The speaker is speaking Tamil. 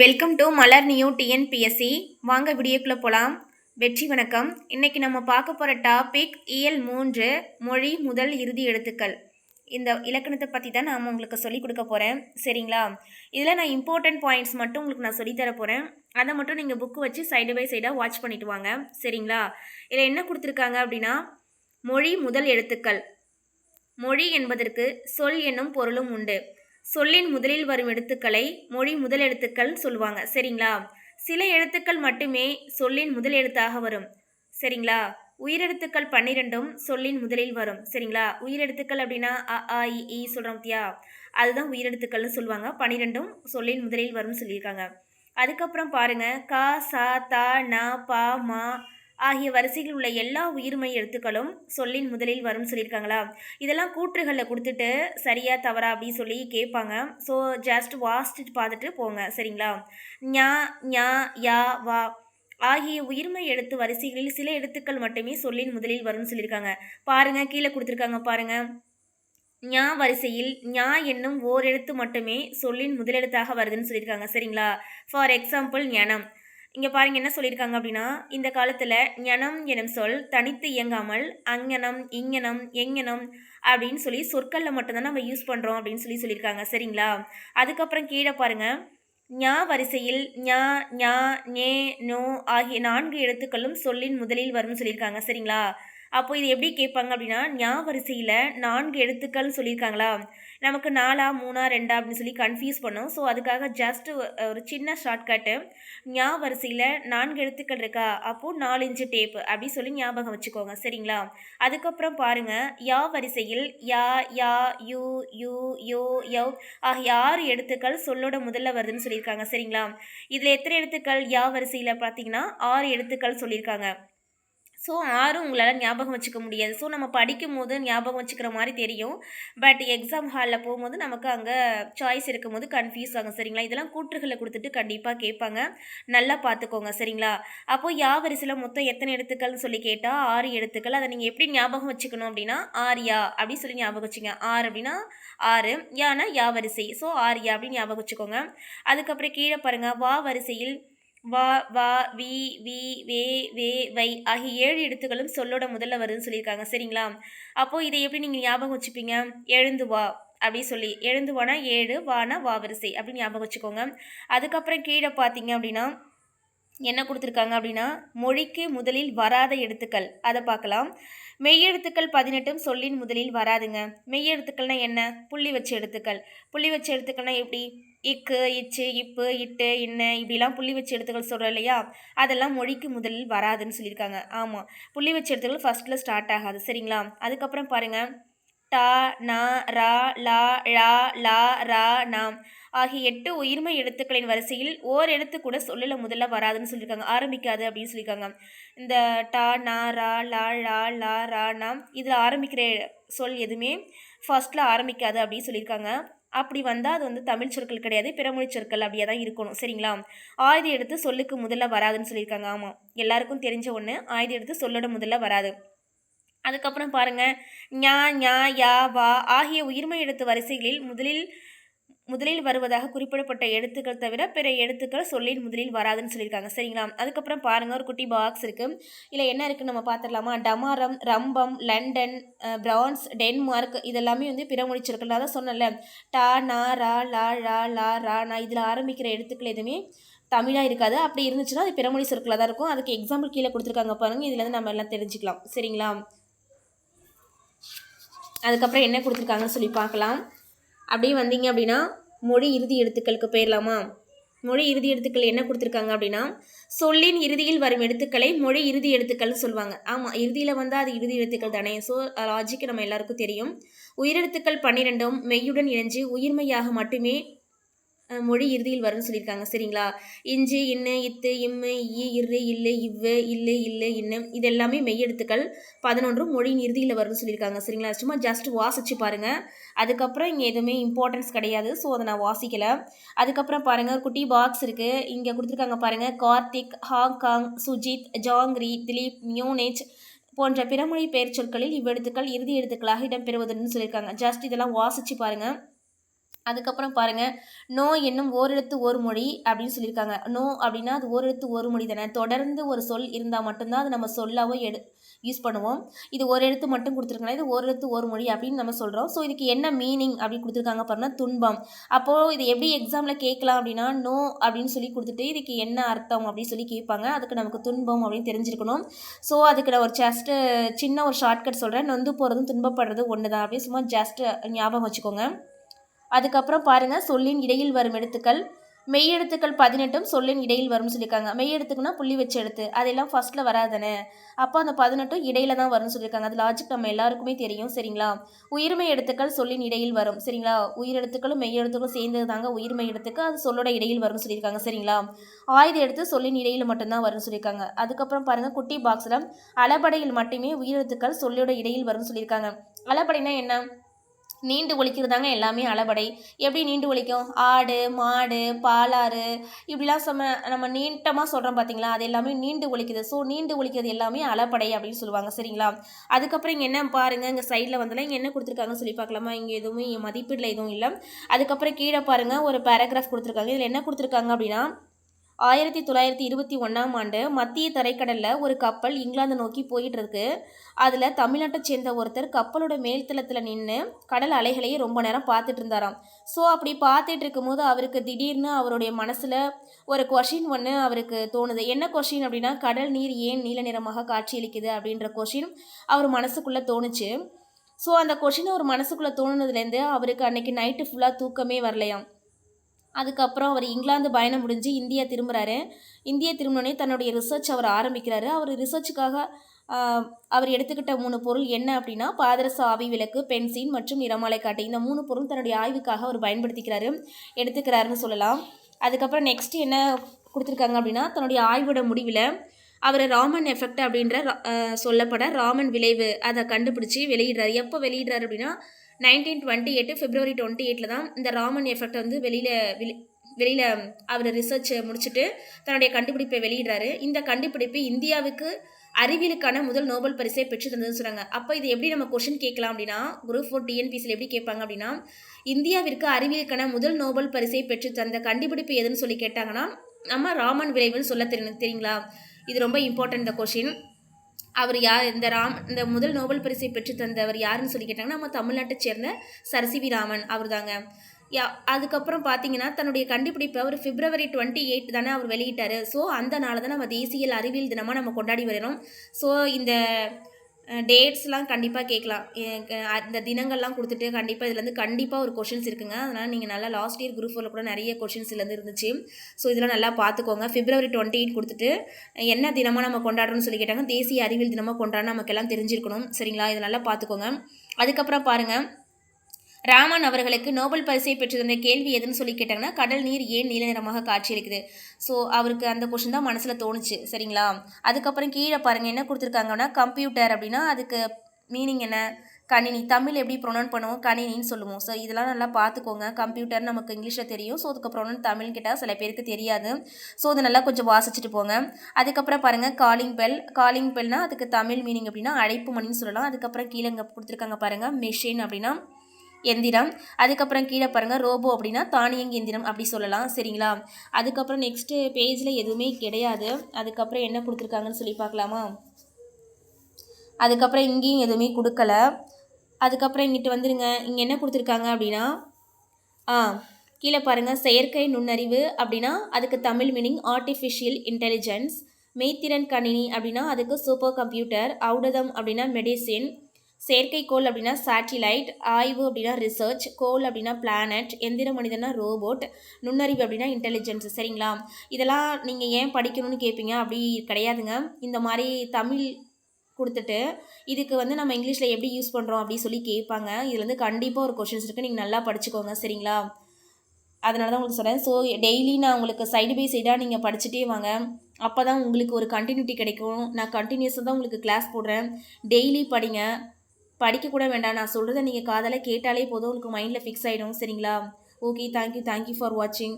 Welcome to Malar new TNPSC வாங்க வீடியோக்குள்ளே போகலாம் வெற்றி வணக்கம். இன்றைக்கி நம்ம பார்க்க போகிற டாபிக் இயல் மூன்று மொழி முதல் இறுதி எழுத்துக்கள். இந்த இலக்கணத்தை பற்றி தான் நான் உங்களுக்கு சொல்லிக் கொடுக்க போகிறேன் சரிங்களா? இதில் நான் இம்பார்ட்டன்ட் பாயிண்ட்ஸ் மட்டும் உங்களுக்கு நான் சொல்லித்தர போகிறேன் அதை மட்டும் நீங்கள் புக்கு வச்சு சைடு பை சைடாக வாட்ச் பண்ணிட்டு வாங்க. சரிங்களா? இதில் என்ன கொடுத்துருக்காங்க அப்படின்னா மொழி முதல் எழுத்துக்கள். மொழி என்பதற்கு சொல் என்னும் பொருளும் உண்டு. சொல்லின் முதலில் வரும் எழுத்துக்களை மொழி முதல் எழுத்துக்கள் சொல்லுவாங்க. சரிங்களா? சில எழுத்துக்கள் மட்டுமே சொல்லின் முதல் எழுத்தாக வரும். சரிங்களா? உயிரெழுத்துக்கள் பன்னிரெண்டும் சொல்லின் முதலில் வரும். சரிங்களா? உயிரெழுத்துக்கள் அப்படின்னா அ ஆ இ ஈ சொல்கிறோம் தியா அதுதான் உயிரெழுத்துக்கள்னு சொல்லுவாங்க. பன்னிரெண்டும் சொல்லின் முதலில் வரும்னு சொல்லியிருக்காங்க. அதுக்கப்புறம் பாருங்க. க ச த ந ப மா ஆகிய வரிசையில் உள்ள எல்லா உயிர்மை எழுத்துக்களும் சொல்லின் முதலில் வரும்னு சொல்லியிருக்காங்களா? இதெல்லாம் கூற்றுகளில் கொடுத்துட்டு சரியா தவறா அப்படின்னு சொல்லி கேட்பாங்க. ஸோ ஜஸ்ட் வாஸ்ட்டு பார்த்துட்டு போங்க. சரிங்களா? ஞா ஞா யா வா. ஆகிய உயிர்மை எழுத்து வரிசைகளில் சில எழுத்துக்கள் மட்டுமே சொல்லின் முதலில் வரும்னு சொல்லியிருக்காங்க. பாருங்க கீழே கொடுத்துருக்காங்க பாருங்க. ஞா வரிசையில் ஞா என்னும் ஓர் எழுத்து மட்டுமே சொல்லின் முதலெழுத்தாக வருதுன்னு சொல்லியிருக்காங்க. சரிங்களா? ஃபார் எக்ஸாம்பிள் ஞனம். இங்கே பாருங்க என்ன சொல்லியிருக்காங்க அப்படின்னா இந்த காலத்தில் ஞனம் எனும் சொல் தனித்து இயங்காமல் அங்ஞனம் இங்ஞனம் எங்ஞனம் அப்படின்னு சொல்லி சொற்களில் மட்டும்தான் நம்ம யூஸ் பண்ணுறோம் அப்படின்னு சொல்லி சொல்லியிருக்காங்க சரிங்களா? அதுக்கப்புறம் கீழே பாருங்கள் ஞா வரிசையில் ஞா ஞா நே நோ ஆகிய நான்கு எழுத்துக்களும் சொல்லின் முதலில் வரும்னு சொல்லியிருக்காங்க சரிங்களா? அப்போ இது எப்படி கேட்பாங்க அப்படின்னா ஞா வரிசையில் நான்கு எழுத்துக்கள் சொல்லியிருக்காங்களா? நமக்கு நாலா மூணா ரெண்டா அப்படின்னு சொல்லி கன்ஃபியூஸ் பண்ணோம். ஸோ அதுக்காக ஜஸ்ட் ஒரு சின்ன ஷார்ட்கட்டு ஞா வரிசையில் நான்கு எழுத்துக்கள் இருக்கா? அப்போது நாலு இன்ச்சு டேப்பு அப்படி சொல்லி ஞாபகம் வச்சுக்கோங்க. சரிங்களா? அதுக்கப்புறம் பாருங்கள் யா வரிசையில் யா யா யூ யூ யோ யோ ஆகிய ஆறு எழுத்துக்கள் சொல்லோட முதல்ல வருதுன்னு சொல்லியிருக்காங்க. சரிங்களா? இதில் எத்தனை எழுத்துக்கள்? யா வரிசையில் பார்த்தீங்கன்னா ஆறு எழுத்துக்கள் சொல்லியிருக்காங்க. ஸோ ஆறும் உங்களால் ஞாபகம் வச்சுக்க முடியாது. ஸோ நம்ம படிக்கும் போது ஞாபகம் வச்சுக்கிற மாதிரி தெரியும். பட் எக்ஸாம் ஹாலில் போகும்போது நமக்கு அங்கே சாய்ஸ் இருக்கும் போது கன்ஃபியூஸ் ஆகும். சரிங்களா? இதெல்லாம் கூற்றுகளை கொடுத்துட்டு கண்டிப்பாக கேட்பாங்க. நல்லா பார்த்துக்கோங்க. சரிங்களா? அப்போது யா வரிசையில் மொத்தம் எத்தனை எழுத்துக்கள்னு சொல்லி கேட்டால் ஆறு எழுத்துக்கள். அதை நீங்கள் எப்படி ஞாபகம் வச்சுக்கணும் அப்படின்னா ஆரியா அப்படின்னு சொல்லி ஞாபகம் வச்சுங்க. ஆறு அப்படின்னா ஆறு. யானா யா வரிசை. ஸோ ஆரியா அப்படின்னு ஞாபகம் வச்சுக்கோங்க. அதுக்கப்புறம் கீழே பாருங்கள் வா வரிசையில் வா வா வி வி வே வே வை ஆகிய ஏழு எழுத்துக்களும் சொல்லோட முதல்ல வருதுன்னு சொல்லியிருக்காங்க. சரிங்களா? அப்போது இதை எப்படி நீங்கள் ஞாபகம் வச்சுப்பீங்க? எழுந்து வா அப்படி சொல்லி. எழுந்து வானா ஏழு வானா வா வரிசை அப்படின்னு ஞாபகம் வச்சுக்கோங்க. அதுக்கப்புறம் கீழே பார்த்தீங்க அப்படின்னா என்ன கொடுத்துருக்காங்க அப்படின்னா மொழிக்கு முதலில் வராத எழுத்துக்கள். அதை பார்க்கலாம். மெய்யெழுத்துக்கள் பதினெட்டும் சொல்லின் முதலில் வராதுங்க. மெய்யெழுத்துக்கள்னால் என்ன? புள்ளி வச்ச எழுத்துக்கள். புள்ளி வச்ச எழுத்துக்கள்னால் எப்படி? இக்கு இச்சு இப்பு இட்டு இன்ன இப்படிலாம் புள்ளி வச்சு எழுத்துக்கள் சொல்கிறோம் இல்லையா? அதெல்லாம் மொழிக்கு முதலில் வராதுன்னு சொல்லியிருக்காங்க. ஆமாம் புள்ளி வச்சு எழுத்துக்கள் ஃபஸ்ட்டில் ஸ்டார்ட் ஆகாது. சரிங்களா? அதுக்கப்புறம் பாருங்கள் டா நா ரா லா ழா லா ரா நாம் ஆகிய எட்டு உயிர்மை எழுத்துக்களின் வரிசையில் ஓர் எழுத்து கூட சொல்லல முதல்ல வராதுன்னு சொல்லியிருக்காங்க. ஆரம்பிக்காது அப்படின்னு சொல்லியிருக்காங்க. இந்த டா நா ரா லா ழா லா ரா நாம் இதில் ஆரம்பிக்கிற சொல் எதுவுமே ஃபர்ஸ்ட்டில் ஆரம்பிக்காது அப்படின்னு சொல்லியிருக்காங்க. அப்படி வந்தால் அது வந்து தமிழ் சொற்கள் கிடையாது பிறமொழி சொற்கள் அப்படியே தான் இருக்கணும். சரிங்களா? ஆயுத எடுத்து சொல்லுக்கு முதல்ல வராதுன்னு சொல்லியிருக்காங்க. ஆமாம் எல்லாருக்கும் தெரிஞ்ச ஒன்று ஆயுத எடுத்து சொல்லோட முதல்ல வராது. அதுக்கப்புறம் பாருங்கள் ஞா ஞா யா வா ஆகிய உயிர்மை எழுத்து வரிசைகளில் முதலில் முதலில் வருவதாக குறிப்பிடப்பட்ட எழுத்துக்கள் தவிர பிற எழுத்துக்கள் சொல்லின் முதலில் வராதுன்னு சொல்லியிருக்காங்க. சரிங்களா? அதுக்கப்புறம் பாருங்கள் ஒரு குட்டி பாக்ஸ் இருக்குது இல்லை என்ன இருக்குன்னு நம்ம பார்த்துடலாமா? டமாரம் ரம்பம் லண்டன் பிரான்ஸ் டென்மார்க் இதெல்லாமே வந்து பிற மொழி தான் சொன்னல டா நா ரா லா லா லா ரா நா இதில் ஆரம்பிக்கிற எழுத்துக்கள் எதுவுமே தமிழாக இருக்காது. அப்படி இருந்துச்சுன்னா அது பிறமொழி சொற்களாக தான் இருக்கும். அதுக்கு எக்ஸாம்பிள் கீழே கொடுத்துருக்காங்க பாருங்கள் இதுலேருந்து நம்ம எல்லாம் தெரிஞ்சுக்கலாம். சரிங்களா? அதுக்கப்புறம் என்ன கொடுத்துருக்காங்கன்னு சொல்லி பார்க்கலாம். அப்படியே வந்தீங்க அப்படின்னா மொழி இறுதி எழுத்துக்களுக்கு போயிடலாமா மொழி இறுதி எழுத்துக்கள் என்ன கொடுத்துருக்காங்க அப்படின்னா சொல்லின் இறுதியில் வரும் எழுத்துக்களை மொழி இறுதி எழுத்துக்கள்னு சொல்லுவாங்க. ஆமாம் இறுதியில் வந்தால் அது இறுதி எழுத்துக்கள் தானே. ஸோ லாஜிக்கு நம்ம எல்லாருக்கும் தெரியும். உயிரெழுத்துக்கள் பன்னிரெண்டும் மெய்யுடன் இணைஞ்சு உயிர்மையாக மட்டுமே மொழி இறுதியில் வரும்னு சொல்லியிருக்காங்க. சரிங்களா? இஞ்சு இன்னு இத்து இம்மு இ இரு இல்லு இவ்வு இல்லை இல்லை இன்னு இது எல்லாமே மெய்யெழுத்துக்கள் பதினொன்றும் மொழியின் இறுதியில் வரும்னு சொல்லியிருக்காங்க. சரிங்களா? சும்மா ஜஸ்ட் வாசிச்சு பாருங்கள் அதுக்கப்புறம் இங்கே எதுவுமே இம்பார்ட்டன்ஸ் கிடையாது. ஸோ அதை நான் வாசிக்கலை. அதுக்கப்புறம் பாருங்கள் குட்டி பாக்ஸ் இருக்குது இங்கே கொடுத்துருக்காங்க பாருங்கள் கார்த்திக் ஹாங்காங் சுஜித் ஜாங்ரி திலீப் மியூனேஜ் போன்ற பிறமொழி பெயர் சொற்களில் இவ்வெழுத்துக்கள் இறுதி எழுத்துக்களாக இடம்பெறுவதுன்னு சொல்லியிருக்காங்க. ஜஸ்ட் இதெல்லாம் வாசிச்சு பாருங்கள் அதுக்கப்புறம் பாருங்கள் நோ என்னும் ஓரெழுத்து ஒரு மொழி அப்படின்னு சொல்லியிருக்காங்க. நோ அப்படின்னா அது ஓரெழுத்து ஒரு மொழி தானே. தொடர்ந்து ஒரு சொல் இருந்தால் மட்டும்தான் அது நம்ம சொல்லாவோ எடு யூஸ் பண்ணுவோம். இது ஒரு எழுத்து மட்டும் கொடுத்துருக்காங்க இது ஒரு எழுத்து ஒரு மொழி அப்படின்னு நம்ம சொல்கிறோம் ஸோ இதுக்கு என்ன மீனிங் அப்படின்னு கொடுத்துருக்காங்க பாருங்கள் துன்பம். அப்போது இது எப்படி எக்ஸாமில் கேட்கலாம் அப்படின்னா நோ அப்படின்னு சொல்லி கொடுத்துட்டு இதுக்கு என்ன அர்த்தம் அப்படின்னு சொல்லி கேட்பாங்க. அதுக்கு நமக்கு துன்பம் அப்படின்னு தெரிஞ்சிருக்கணும். ஸோ அதுக்கு நான் ஒரு ஜஸ்ட்டு சின்ன ஒரு ஷார்ட்கட் சொல்கிறேன் நொந்து போகிறதும் துன்பப்படுறதும் ஒன்று தான் அப்படின்னு சும்மா ஜஸ்ட்டு ஞாபகம் வச்சுக்கோங்க. அதுக்கப்புறம் பாருங்கள் சொல்லின் இடையில் வரும் எழுத்துக்கள். மெய் எழுத்துக்கள் பதினெட்டும் சொல்லின் இடையில் வரும்னு சொல்லியிருக்காங்க. மெய் எழுத்துக்குன்னா புள்ளி வச்ச எழுத்து. அதெல்லாம் ஃபஸ்ட்டில் வராதானே? அப்போ அந்த பதினெட்டும் இடையில தான் வரும்னு சொல்லியிருக்காங்க. அது லாஜிக் நம்ம எல்லாருக்குமே தெரியும் சரிங்களா? உயிர்மை எழுத்துக்கள் சொல்லின் இடையில் வரும் சரிங்களா? உயிர் எழுத்துக்களும் மெய் எழுத்துக்களும் சேர்ந்தது தாங்க உயிர்மை எழுத்துக்கு. அது சொல்லோட இடையில் வரும்னு சொல்லியிருக்காங்க சரிங்களா? ஆயுத எழுத்து சொல்லின் இடையில் மட்டும்தான் வரும்னு சொல்லியிருக்காங்க. அதுக்கப்புறம் பாருங்கள் குட்டி பாக்ஸில் அலபடையில் மட்டுமே உயிரெழுத்துக்கள் சொல்லோட இடையில் வரும்னு சொல்லியிருக்காங்க. அலபடைனா என்ன? நீண்டு ஒழிக்கிறதாங்க எல்லாமே அளபடை. எப்படி நீண்டு ஒழிக்கும்? ஆடு மாடு பாலாறு. இப்படிலாம் சொன்ன நம்ம நீட்டமாக சொல்கிறோம் பார்த்தீங்களா அது எல்லாமே நீண்டு ஒழிக்குது. ஸோ நீண்டு ஒழிக்கிறது எல்லாமே அளபடை அப்படின்னு சொல்லுவாங்க. சரிங்களா? அதுக்கப்புறம் இங்கே என்ன பாருங்கள் இங்கே சைடில் வந்தெல்லாம் இங்கே என்ன கொடுத்துருக்காங்கன்னு சொல்லி பார்க்கலாமா? இங்கே எதுவுமே மதிப்பீடில் எதுவும் இல்லை. அதுக்கப்புறம் கீழே பாருங்கள் ஒரு பேராகிராஃப் கொடுத்துருக்காங்க. இதில் என்ன கொடுத்துருக்காங்க அப்படின்னா ஆயிரத்தி தொள்ளாயிரத்தி இருபத்தி ஒன்றாம் ஆண்டு மத்திய தரைக்கடலில் ஒரு கப்பல் இங்கிலாந்து நோக்கி போயிட்டு இருக்கு அதில் தமிழ்நாட்டை சேர்ந்த ஒருத்தர் கப்பலோட மேல்தளத்தில் நின்று கடல் அலைகளையே ரொம்ப நேரம் பார்த்துட்டு இருந்தாராம் ஸோ அப்படி பார்த்துட்டு இருக்கும்போது அவருக்கு திடீர்னு அவருடைய மனசில் ஒரு கொஷின் ஒன்று அவருக்கு தோணுது. என்ன கொஷின் அப்படின்னா கடல் நீர் ஏன் நீல நிறமாக காட்சியளிக்குது? அப்படின்ற கொஷின் அவர் மனசுக்குள்ளே தோணுச்சு. ஸோ அந்த கொஷின் ஒரு மனசுக்குள்ளே தோணுனதுலேருந்து அவருக்கு அன்னைக்கு நைட்டு ஃபுல்லாக தூக்கமே வரலையாம். அதுக்கப்புறம் அவர் இங்கிலாந்து பயணம் முடிஞ்சு இந்தியா திரும்புகிறாரு இந்தியா திரும்பினோடனே தன்னுடைய ரிசர்ச் அவர் ஆரம்பிக்கிறாரு. அவர் ரிசர்ச்சுக்காக அவர் எடுத்துக்கிட்ட மூணு பொருள் என்ன அப்படின்னா பாதரச ஆவி விளக்கு பென்சின் மற்றும் நிறமாலை காட்டு. இந்த மூணு பொருள் தன்னுடைய ஆய்வுக்காக அவர் பயன்படுத்திக்கிறாரு எடுத்துக்கிறாருன்னு சொல்லலாம். அதுக்கப்புறம் நெக்ஸ்ட் என்ன கொடுத்துருக்காங்க அப்படின்னா தன்னுடைய ஆய்வோட முடிவில் அவர் ராமன் எஃபெக்ட் அப்படின்ற சொல்லப்பட ராமன் விளைவு அதை கண்டுபிடிச்சி வெளியிடுறாரு. எப்போ வெளியிடுறாரு அப்படின்னா நைன்டீன் டுவெண்ட்டி எட்டு பிப்ரவரி டுவெண்ட்டி எயிட்டில் தான் இந்த ராமன் எஃபெக்ட் வந்து வெளியில் வெளி வெளியில் அவர் ரிசர்ச் முடிச்சுட்டு தன்னுடைய கண்டுபிடிப்பை வெளியிடுறாரு. இந்த கண்டுபிடிப்பு இந்தியாவுக்கு அறிவியலுக்கான முதல் நோபல் பரிசை பெற்று தந்ததுன்னு சொன்னாங்க அப்போ இது எப்படி நம்ம கொஷின் கேட்கலாம் அப்படின்னா குரூப் ஃபோர் டிஎன்பிசியில் எப்படி கேட்பாங்க அப்படின்னா இந்தியாவிற்கு அறிவியலுக்கான முதல் நோபல் பரிசை பெற்று தந்த கண்டுபிடிப்பு எதுன்னு சொல்லி கேட்டாங்கன்னா நம்ம ராமன் விளைவுன்னு சொல்ல தெரியும் தெரியுங்களா? இது ரொம்ப இம்பார்ட்டன்ட் இந்த கொஷின் அவர் யார்? இந்த ராம் இந்த முதல் நோபல் பரிசை பெற்று தந்தவர் யாருன்னு சொல்லி கேட்டாங்கன்னா நம்ம தமிழ்நாட்டை சேர்ந்த சரசிவி ராமன் அவர் தாங்க யா அதுக்கப்புறம் பார்த்தீங்கன்னா தன்னுடைய கண்டுபிடிப்பை அவர் பிப்ரவரி டுவெண்ட்டி எயிட் தானே அவர் வெளியிட்டார். ஸோ அந்த நாள் தான் நம்ம தேசிய அறிவியல் தினமாக நம்ம கொண்டாடி வரணும் ஸோ இந்த டேட்ஸ்லாம் கண்டிப்பாக கேட்கலாம். இந்த தினங்கள்லாம் கொடுத்துட்டு கண்டிப்பாக இதுலேருந்து கண்டிப்பாக ஒரு கொஷின்ஸ் இருக்குங்க. அதனால் நீங்கள் நல்லா லாஸ்ட் இயர் குரூப் ஃபோரில் கூட நிறைய கொஷின்ஸ் இதுலேருந்து இருந்துச்சு. ஸோ இதெல்லாம் நல்லா பார்த்துக்கோங்க. ஃபிப்ரவரி டுவெண்ட்டி எயிட் கொடுத்துட்டு என்ன தினமாக நம்ம கொண்டாடுறோம்னு சொல்லி கேட்டாங்க. தேசிய அறிவியல் தினமாக கொண்டாட நமக்கு எல்லாம் தெரிஞ்சிருக்கணும். சரிங்களா? இதை நல்லா பார்த்துக்கோங்க. அதுக்கப்புறம் பாருங்கள் ராமன் அவர்களுக்கு நோபல் பரிசை பெற்றிருந்த கேள்வி எதுன்னு சொல்லி கேட்டாங்கன்னா கடல் நீர் ஏன் நீல நிறமாக காட்சியளிக்குது? ஸோ அவருக்கு அந்த கொஷின் தான் மனசில் தோணுச்சு சரிங்களா? அதுக்கப்புறம் கீழே பாருங்கள் என்ன கொடுத்துருக்காங்கன்னா கம்ப்யூட்டர் அப்படின்னா அதுக்கு மீனிங் என்ன? கணினி. தமிழ் எப்படி ப்ரொனவுன் பண்ணுவோம்? கணினின்னு சொல்லுவோம். ஸோ இதெல்லாம் நல்லா பார்த்துக்கோங்க. கம்ப்யூட்டர் நமக்கு இங்கிலீஷில் தெரியும். ஸோ அதுக்கு ப்ரொனவுன் தமிழ் கேட்டால் சில பேருக்கு தெரியாது. ஸோ அது நல்லா கொஞ்சம் வாசிச்சுட்டு போங்க. அதுக்கப்புறம் பாருங்கள் காலிங் பெல் காலிங் பெல்னால் அதுக்கு தமிழ் மீனிங் அப்படின்னா அழைப்பு மணின்னு சொல்லலாம். அதுக்கப்புறம் கீழே இங்கே கொடுத்துருக்காங்க பாருங்கள் மெஷின் அப்படின்னா எந்திரம். அதுக்கப்புறம் கீழே பாருங்கள் ரோபோ அப்படின்னா தானியங்கி எந்திரம் அப்படி சொல்லலாம் சரிங்களா? அதுக்கப்புறம் நெக்ஸ்ட்டு பேஜில் எதுவுமே கிடையாது. அதுக்கப்புறம் என்ன கொடுத்துருக்காங்கன்னு சொல்லி பார்க்கலாமா? அதுக்கப்புறம் இங்கேயும் எதுவுமே கொடுக்கல. அதுக்கப்புறம் இங்கிட்டு வந்துடுங்க இங்கே என்ன கொடுத்துருக்காங்க அப்படின்னா ஆ கீழே பாருங்கள் செயற்கை நுண்ணறிவு அப்படின்னா அதுக்கு தமிழ் மீனிங் ஆர்டிஃபிஷியல் இன்டெலிஜென்ஸ் மெய்த்திறன் கணினி அப்படின்னா அதுக்கு சூப்பர் கம்ப்யூட்டர் ஔடதம் அப்படின்னா மெடிசின் செயற்கைக்கோள் அப்படின்னா சேட்டிலைட் ஆய்வு அப்படின்னா ரிசர்ச் கோல் அப்படின்னா பிளானட் எந்திர மனிதனா ரோபோட் நுண்ணறிவு அப்படின்னா இன்டெலிஜென்ஸ் சரிங்களா? இதெல்லாம் நீங்கள் ஏன் படிக்கணும்னு கேட்பீங்க அப்படி கிடையாதுங்க. இந்த மாதிரி தமிழ் கொடுத்துட்டு இதுக்கு வந்து நம்ம இங்கிலீஷில் எப்படி யூஸ் பண்ணுறோம் அப்படின்னு சொல்லி கேட்பாங்க. இதில் வந்து கண்டிப்பாக ஒரு கொஷின்ஸ் இருக்குது நீங்கள் நல்லா படிச்சுக்கோங்க சரிங்களா? அதனால தான் உங்களுக்கு சொல்கிறேன் ஸோ டெய்லி நான் உங்களுக்கு சைடு பை சைடாக நீங்கள் படிச்சுட்டே வாங்க. அப்போ தான் உங்களுக்கு ஒரு கண்டினியூட்டி கிடைக்கும். நான் கண்டினியூஸாக தான் உங்களுக்கு கிளாஸ் போடுறேன். டெய்லி படிங்க. படிக்கக்கூட வேண்டாம். நான் சொல்கிறத நீங்கள் காதலை கேட்டாலே போதும். உங்களுக்கு மைண்டில் ஃபிக்ஸ் ஆகிடும் சரிங்களா? ஓகே தேங்க்யூ தேங்க்யூ ஃபார் வாட்சிங்